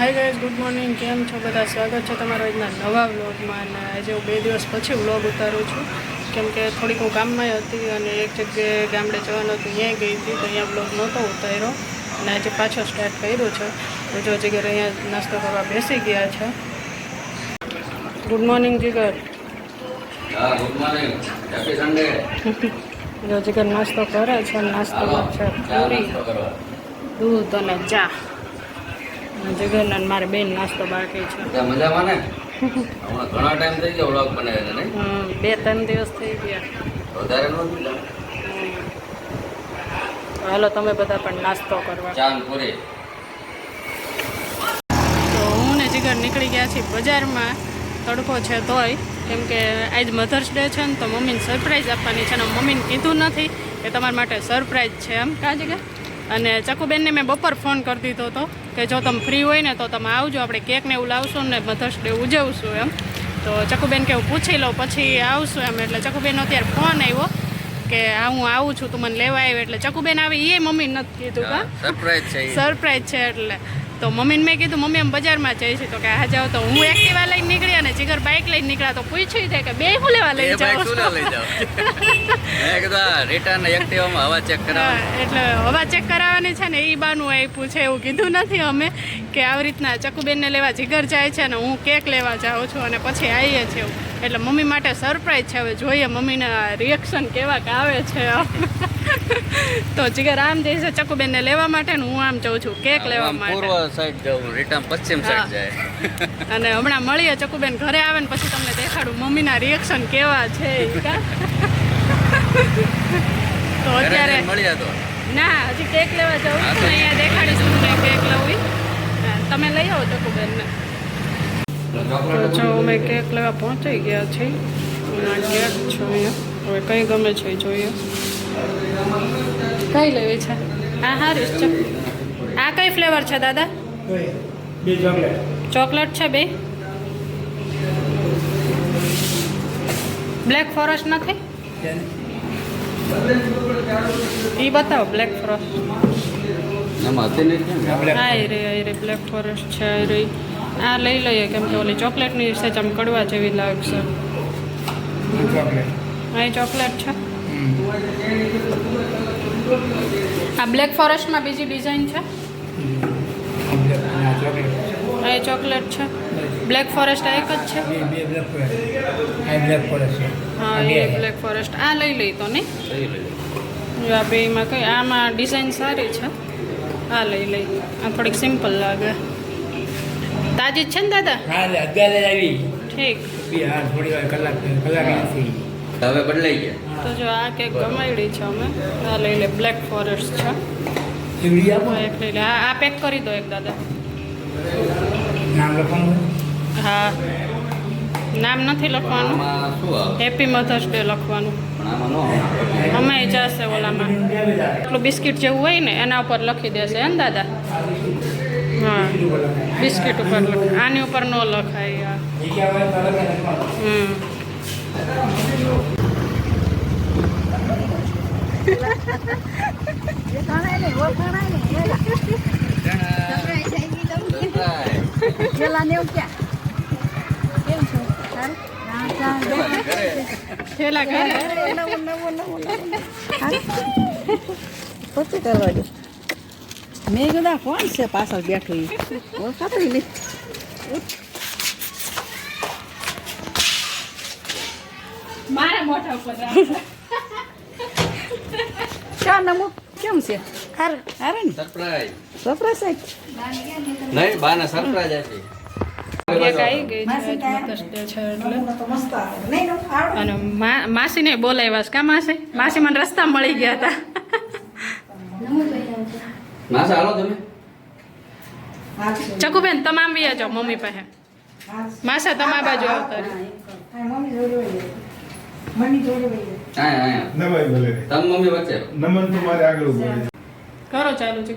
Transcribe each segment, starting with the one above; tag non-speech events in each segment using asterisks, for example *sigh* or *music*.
Hi guys good morning કેમ છો બધા? સ્વાગત છે તમારો આજના નવા વ્લોગમાં અને આજે હું બે દિવસ પછી વ્લોગ ઉતારું છું. કેમ કે થોડીક હું કામમાં હતી અને એક જગ્યાએ ગામડે જવાનું હતું ત્યાં ગઈ હતી તો અહીંયા વ્લોગ નહોતો ઉતાર્યો. અને આજે પાછો સ્ટાર્ટ કર્યો છે. તો જો જીગર અહીંયા નાસ્તો કરવા બેસી ગયા છે. Good morning Jigar. જો જીગર નાસ્તો કરે છે નાસ્તો છે પૂરી. દૂધ અને ચા. અને મારે બેન નાસ્તો બાકી છે. મજામાં ને? હમણાં ઘણા ટાઈમ થઈ ગયો વ્લોગ બનાવ્યો ને બે ત્રણ દિવસ થઈ ગયા. વધારે નહોતું? હાલો તમે બધા પણ નાસ્તો કરવા. ચા પૂરી. તો હું ને જીગર નીકળી ગયા છીએ બજારમાં. તડકો છે તોય. કેમ કે આજ મધર્સ ડે છે ને તો મમ્મીને સરપ્રાઈઝ આપવાની છે ને મમ્મીને કીધું નથી કે તમારા માટે સરપ્રાઈઝ છે એમ. કા જીગર? અને ચકુબેનને મેં બપોર ફોન કરી દીધો હતો કે જો તમે ફ્રી હોય ને તો તમે આવજો આપણે કેક ને એવું લાવશું ને મધર્સ ડે ઉજવશું એમ. તો ચકુબેન કે હું પૂછી લઉં પછી આવશું એમ. એટલે ચકુબેનનો અત્યારે ફોન આવ્યો કે હા હું આવું છું તું મને લેવા આવ્યો એટલે ચકુબેન આવી એ મમ્મી નથી કીધું સરપ્રાઈઝ છે સરપ્રાઈઝ છે એટલે. તો મમ્મીને મેં કીધું મમ્મી એમ બજારમાં જઈ છે તો કે હા જાઓ. તો હું એક્ટિવા લઈને નીકળી અને જીગર બાઇક લઈને નીકળ્યા. તો પૂછ્યું છે કે બે હું લેવા લઈ જાઉં જાઓ આ રિટર્ન એક્ટિવામાં હવા ચેક કરાવવા એટલે હવા ચેક કરાવવાની છે ને એ બાનું આપ્યું છે એવું કીધું નથી અમે કે આવી રીતના ચકુબેનને લેવા જીગર જાય છે ને હું કેક લેવા જાઉં છું અને પછી આવીએ છીએ. એટલે મમ્મી માટે સરપ્રાઈઝ છે હવે જોઈએ મમ્મીના રિએક્શન કેવા કે આવે છે. તો જીગર આમ જાય છે ચકુબેનને લેવા માટે ને હું આમ જાઉં છું. કેક લેવા માટે. પૂર્વ સાઈડ જાઉં રિટર્ન પશ્ચિમ સાઈડ જાય. *laughs* અને હમણાં મળીએ ચકુબેન ઘરે આવે ને પછી તમને દેખાડું. મમ્મીના રિએક્શન કેવા છે *laughs* તો અત્યારે મળ્યા તો. ના હજી કેક લેવા જાઉં છું અહીંયા દેખાડીશ તમને કેક લઉં તમે લઈ આવો ચકુબેનને. તો જો અમે કેક લેવા પહોંચી ગયા છીએ. કેક હવે કઈ ગમે છે જોઈએ. કઈ લેવી છે? આ હારીશ છે આ કઈ ફ્લેવર છે દાદા? બે ચોકલેટ. ચોકલેટ છે બે? બ્લેક ફોરેસ્ટ નથી એ બતાવો બ્લેક ફોરેસ્ટ. હા એ રે એ રે બ્લેક ફોરેસ્ટ છે એ રે. આ લઈ લઈએ કેમ કે ઓલી ચોકલેટની સેજ આમ કડવા જેવી લાગશે. એ ચોકલેટ છે. આ બ્લેક ફોરેસ્ટમાં બીજી ડિઝાઇન છે? આ ચોકલેટ છે. બ્લેક ફોરેસ્ટ આ એક જ છે? હા એ બ્લેક ફોરેસ્ટ. આ લઈ લઈ તો નહીં જો આ બેમાં કઈ આમાં ડિઝાઇન સારી છે. આ લઈ લઈ. આ થોડીક સિમ્પલ લાગે. તાજી જ છે ને દાદા? હા અત્યારે આવી. ઠીક. થોડી વાર કલાક કલાક હવે બદલાઈ ગયા. તો જો આ કેક ગમાડી છે અમે. આ લઈ લે બ્લેક ફોરેસ્ટ છે. એક લઈ લે. આ પેક કરી દો એક દાદા. નામ લખવાનું? હા. નામ નથી લખવાનું. હેપી મધર્સ ડે લખવાનું. અમે જશે ઓલામાં. એટલું બિસ્કિટ જેવું હોય ને એના ઉપર લખી દેશે એમ દાદા? હા. બિસ્કિટ ઉપર લખ. આની ઉપર ન લખાય હમ Surprise. પેલા ને એવું ક્યાં કેમ છો સારું? હા, સારું. છેલ્લા ઘરે નવું, નવું, નવું, નવું. હા? પછી કરવા દે મેં કીધું કોણ છે પાછળ બેઠું ઓળખાતું નહીં મારા મોઢા ઉપર. ચા નમો કેમ છે? હાર હાર ને? સરપ્રાઈઝ સરપ્રાઈઝ નહીં બાને સરપ્રાઈઝ આપી. માસી માસીને બોલાવ્યા છે. કા માસી? માસી મને રસ્તા મળી ગયા હતા. માસા હાલો તમે. ચકુબેન તમામ બી આજો મમ્મી પાસે. માસા તમારા બાજુ આવતા રહ્યો. આયા આયા. નવાઈ ભલે. તમ મમ્મી વચ્ચે. નમન તો મારે આગળ રહે. કરો ચાલુ છે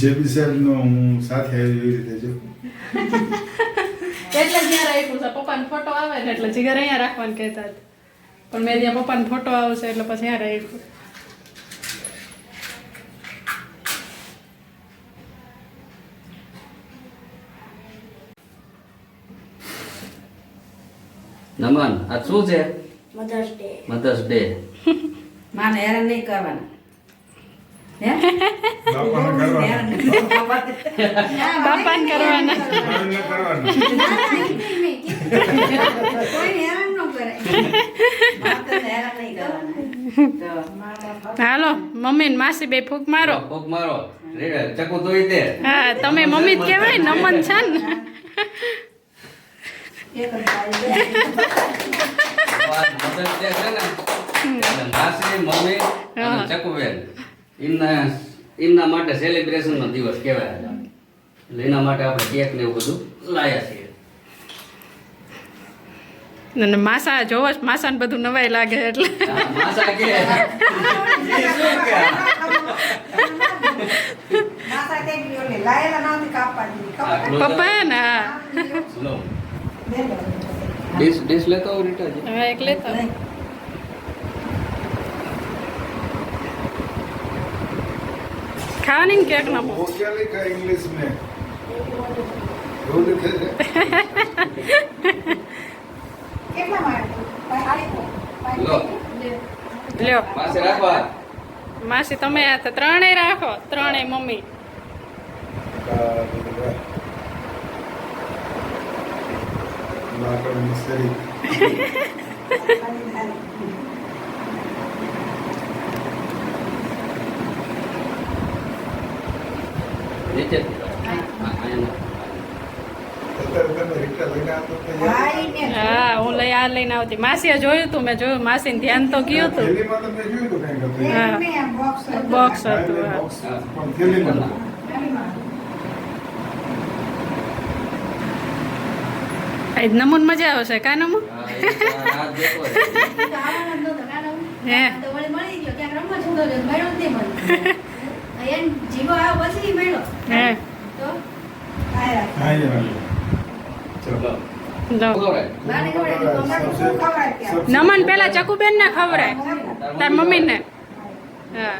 જે બી સાહેબનો હું સાથે આવ્યો એવી રીતે જો. એટલે જ્યાં ત્યાં રાખ્યું છે. પપ્પાનો ફોટો આવે ને એટલે જીગર અહીંયા રાખવાનું કહેતા હતા. પણ મેં ત્યાં પપ્પાનો ફોટો આવશે એટલે પછી અહીંયા રાખ્યું. નમન આ શું છે? મધર્સ ડે મધર્સ ડે માને હેરાન નહીં કરવાના. બાપાને હાલો મમ્મી ને માસી બે ફૂક મારો. ફૂક મારો. ચકુ દે. હા તમે મમ્મી જ કહેવાય નમન છે ને. *laughs* ને માસી મમ્મી અને ચકુબેન એમના એમના માટે સેલિબ્રેશનનો દિવસ કહેવાય એટલે. એના માટે આપણે કેક ને એવું બધું લાયા છીએ અને માસા જોવો જ માસાને બધું નવાઈ લાગે એટલે માસા કે પપ્પા ને. ડીશ ડીશ લેતો આવું રીટાજી હવે એક લેતો ખાવાની ને કેક ના वो क्या लिखा है इंग्लिश में वो लिखे है કેટલા માર્ક ભાઈ આliko લો. લ્યો પાસે રાખવા માસી તમે આ તો ત્રણેય રાખો ત્રણેય મમ્મી ભાઈ ને હા હું લઈ આ લઈને આવતી માસીએ જોયું તું મેં જોયું માસીને ધ્યાન તો ગયું હતું થેલીમાં તમે જોયું હતું કંઈક હતું. હા. એક ને બોક્સ બોક્સ હા, હતું એ નમૂન મજા આવશે કા નમૂન? હે નમન પેલા ચકુબેન *laughs* ને ખવડાય તાર મમ્મી ને હા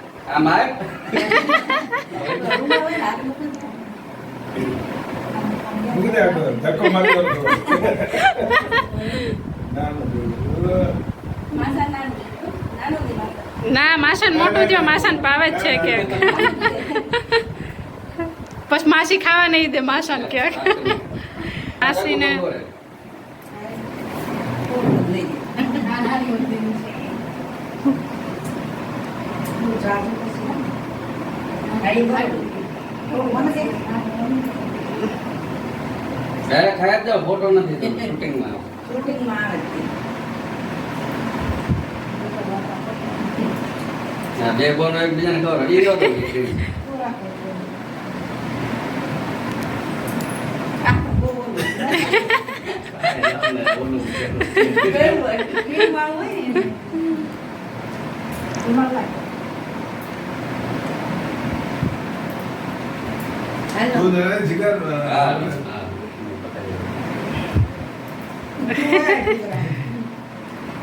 આ ಹಾಕೋದು તો. ના, ના, ના માસન મોટું થયો માસન પાવે જ છે કે પછી માસી ખાવા નહીં દે માસન કે માસીને ડાયરેક્ટ ખાયા જ જાઓ ફોટો નથી તો શૂટિંગમાં શૂટિંગમાં આવે છે આ બે બોનો એકબીજાને ખબર ઈ રહ્યો તો બીજી. આપણે બોલવું છે. તું જરા જીગર, હા, અ, હા.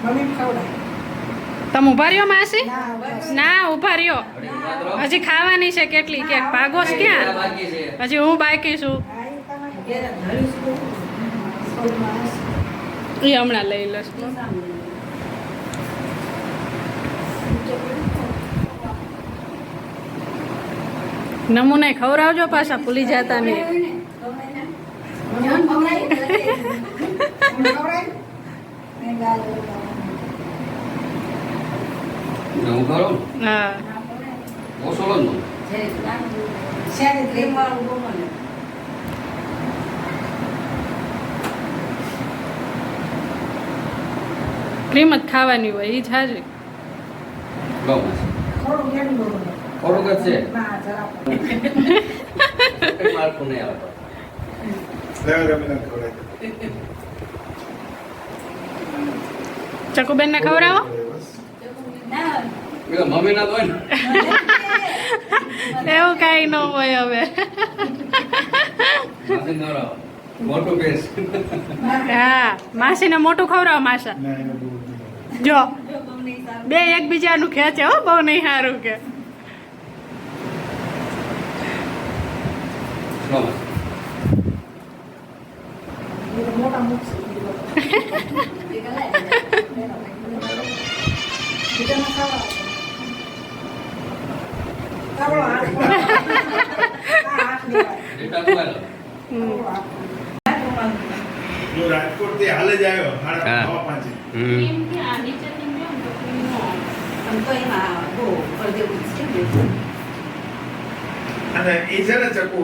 મમ્મી ખવડાય તમે ઊભા રહ્યો માસી? ના ઊભા રહ્યો. હજી ખાવાની છે કેટલી? કે ભાગો આ ક્યાં? હજી હું બાકી છું. એ હમણાં લઈ લઈશ. નમૂને ખવડાવજો પાછા ભૂલી જતા નહીં. ખવડાય? *laughs* મને ખવડાય? મેં ગાલ હું કરું હા ઓછો લો ને. શેરી ક્રીમ વાળું બહુ મને. ક્રીમ જ ખાવાની હોય એ જ હાજી લો માસી. થોડું કેટલું બોલું થોડુંક જ છે નહીં આવતો. ચકુબેન ને ખવડાવો મમ્મીના તો હોય ને. *laughs* એવું કાંઈ ન હોય હવે. મોટું પેસ *laughs* હા માસીને મોટું ખવડાવો માસા. ના, જો બે એકબીજાનું ખેંચે હો બહુ નહીં સારું કે. અને એ છે ને ચકુ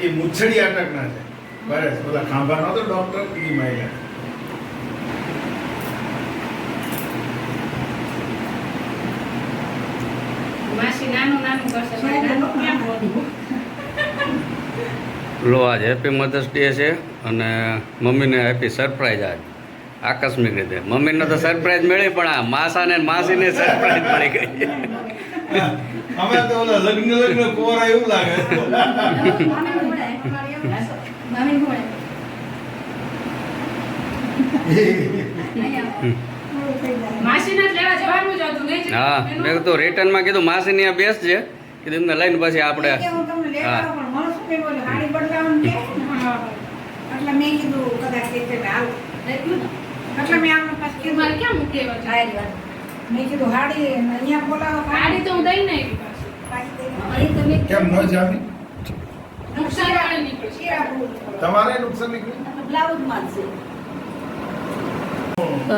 એ મુછડી અટક ના છે બરાબર બધા ખાંભા નતો ડોક્ટર ઈ માયલા? લો આજ હેપી મધર્સ ડે છે અને મમ્મીને હેપી સરપ્રાઈઝ આજ. આકસ્મિક રીતે મમ્મીને તો સરપ્રાઈઝ મળી પણ આ માસાને ને માસીને સરપ્રાઈઝ મળી ગઈ અમે તો ઓલા લગ્ન લગ્ન કોરા એવું લાગે માસીને જ લેવા જવાનું જ હતું નહીં હા મેં તો રિટર્નમાં કીધું માસીની આ બેસ છે કીધું એમને લઈને પછી આપણે હું તમને લેવા હા. આવું, પણ મને શું કે બોલે, હાડી બદલાવાનું કહે ને. એટલે મેં કીધું કદાચ કે છે ને હાલ. એટલે મેં પાછું કીધું, મારે. મેં કીધું હાડી અહીંયા બોલાવો તો હું પાછી. કેમ ન જામી નુકસાન. તમારે નુકસાન નીકળ્યું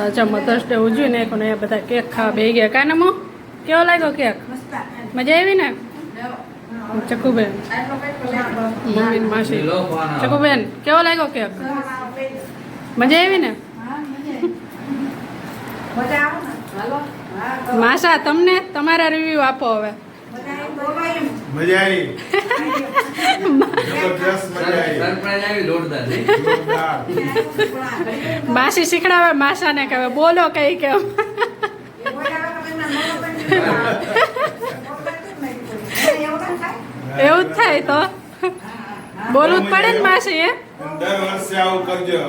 અચ્છા મધર્સ ડે ઉજવીને એક ને બધા કેક ખાવા બે ગયા. કાનમો કેવો લાગ્યો કેક? મજા આવી ને? ચકુબેન? મમ્મી માસી. ચકુબેન કેવો લાગ્યો કેક. મજા આવી ને હા, મજા આવી. મજા આવે ને? હાલો હા, તો માસા તમને તમારા રિવ્યુ આપો હવે. મજા આવી. માસી શીખડાવે માસાને કહેવે બોલો કઈ કેમ એવું જ થાય તો. બોલવું જ પડે ને માસી એ દર વર્ષે આવું કરજો.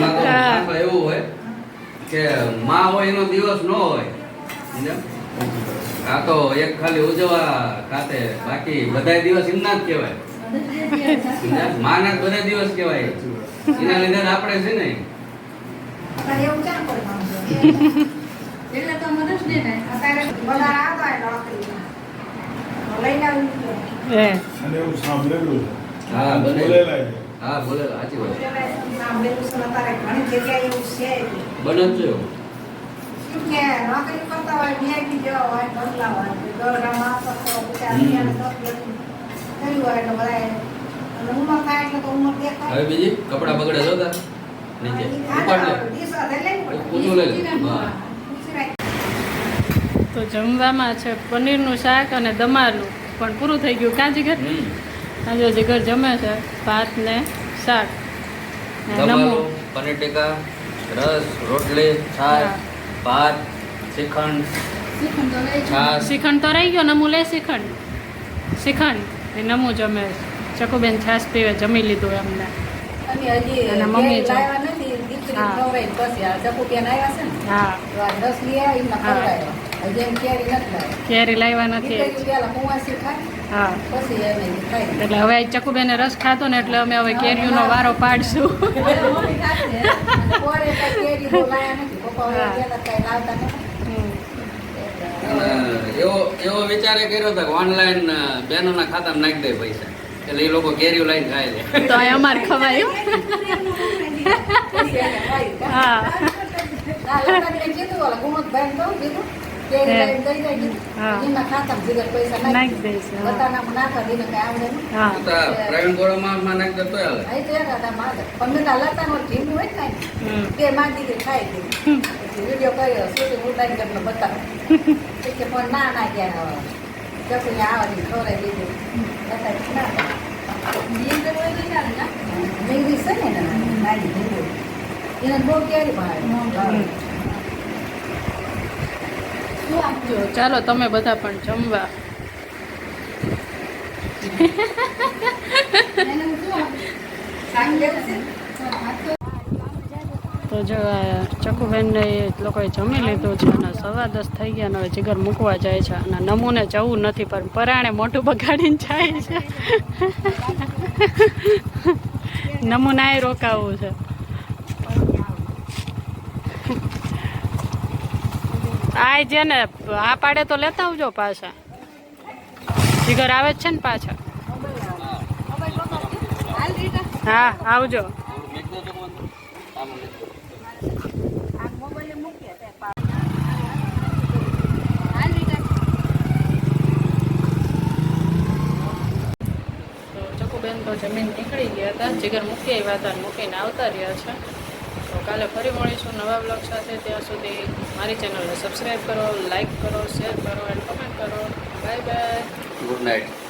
મારા એવું હોય કે માં હોય એનો દિવસ ન હોય. આ તો એક ખાલી ઉજવા ખાતે બાકી બધા દિવસ એમના જ કહેવાય? માના બધા દિવસ કહેવાય. એના લીધે આપણે છે ને? એટલે તો મધર્સ ડે ને અત્યારે બધા આવતા હોય લઈને આવી અને એવું સાંભળેલું હા બોલેલા છે. હા બોલે સાચી વાત. ઘણી જગ્યાએ એવું છે બને છે શું કે નોકરી કરતા હોય VIP જેવા હોય બંગલા હોય દોરડામાં કરતો હોય, પછી આ અહીંયા ને દસ વર્ષ થયું હોય એટલે બધાએ અને થાય એટલે તો ઉંમર દેખાય. હવે બીજી કપડા બગડે જોતા નીચે. ઉપાડ લે. લઈ હા. તો જમવામાં છે પનીરનું શાક અને દમાલું. પણ પૂરું થઈ ગયું. કાં જીગર હમ. આજે જીગર જમે છે ભાત ને શાક નમો. દમાલું, પનીર ટીકા રસ રોટલી છાશ ભાત શ્રીખંડ શ્રીખંડ તો રહી ગયો. નમુ લે શ્રીખંડ. શ્રીખંડ એ નમુ જમે ચકુબેન છાશ પીવે જમી લીધું એમને. અને મમ્મી હા. કેરી લાવ્યા. નથી. હા. એટલે હવે ચકુબેને રસ ખાતો ને એટલે અમે હવે કેરીઓનો વારો પાડશું. એવો એવો વિચારે કર્યો હતો કે ઓનલાઈન બેનોના ખાતામાં નાખી દે પૈસા. એટલે એ લોકો કેરીઓ લઈને ખાય છે. તો અહીં અમારે ખવાયું હા. નાખી દઈશ, એના, બહુ કેરી ભાવે. જો ચાલો, તમે બધા પણ જમવા? તો જો ચકુબેનને એ લોકોએ જમી લીધું છે અને સવા દસ થઈ ગયા અને હવે જીગર મૂકવા જાય છે અને નમૂને જવું નથી, પણ પરાણે મોટું બગાડીને જાય છે નમૂનાએ રોકાવું છે આ જે ને, આ પાડે તો લેતા આવજો પાછા. જીગર આવે જ છે ને પાછા. હા, આવજો. ચકુબેન તો જમીન નીકળી ગયા હતા. જીગર મૂકી આવ્યા હતા મૂકીને આવતા રહ્યા છે. કાલે ફરી મળીશું નવા બ્લોગ સાથે. ત્યાં સુધી મારી ચેનલને સબસ્ક્રાઈબ કરો લાઈક કરો, શેર કરો, એન્ડ કમેન્ટ કરો. Bye bye. Good night.